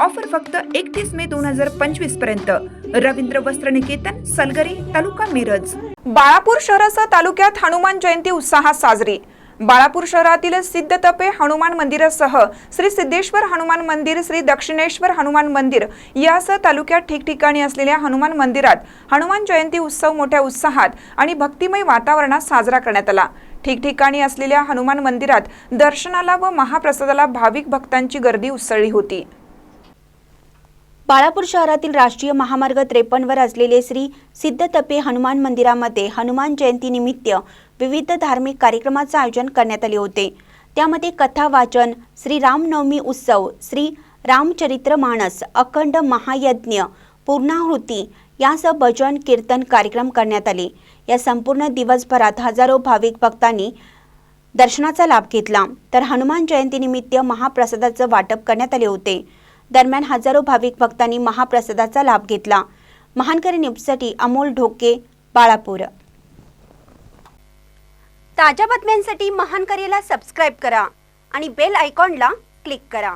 Offer फक्त एकतीस मे दोन हजार पंचवीसपर्यंत. रवींद्र वस्त्र निकेतन सलगरी तालुका मिरज. बाळापूर शहरासह तालुक्यात हनुमान जयंती उत्साहात साजरी. बाळापूर शहरातील सिद्ध तपे हनुमान मंदिरासह श्री सिद्धेश्वर हनुमान मंदिर श्री दक्षिणेश्वर हनुमान मंदिर यासह तालुक्यात ठिकठिकाणी असलेल्या हनुमान मंदिरात हनुमान जयंती उत्सव मोठ्या उत्साहात आणि भक्तिमय वातावरणात साजरा करण्यात आला. ठिकठिकाणी असलेल्या हनुमान मंदिरात दर्शनाला व महाप्रसादाला भाविक भक्तांची गर्दी उसळली होती. बाळापूर शहरातील राष्ट्रीय महामार्ग त्रेपन्नवर असलेले श्री सिद्धतपे हनुमान मंदिरामध्ये हनुमान जयंतीनिमित्त विविध धार्मिक कार्यक्रमाचे आयोजन करण्यात आले होते. त्यामध्ये कथा वाचन श्री रामनवमी उत्सव श्री रामचरित्र मानस अखंड महायज्ञ पूर्णाहुती यासह भजन कीर्तन कार्यक्रम करण्यात आले. या संपूर्ण दिवसभरात हजारो भाविक भक्तांनी दर्शनाचा लाभ घेतला. तर हनुमान जयंतीनिमित्त महाप्रसादाचं वाटप करण्यात आले होते. दरम्यान हजारो भाविक भक्तांनी महाप्रसादाचा लाभ घेतला. महानकरी न्यूजसाठी अमोल ढोके बाळापूर. ताज्या बातम्यांसाठी महानकरीला सबस्क्राईब करा आणि बेल आयकॉनला क्लिक करा.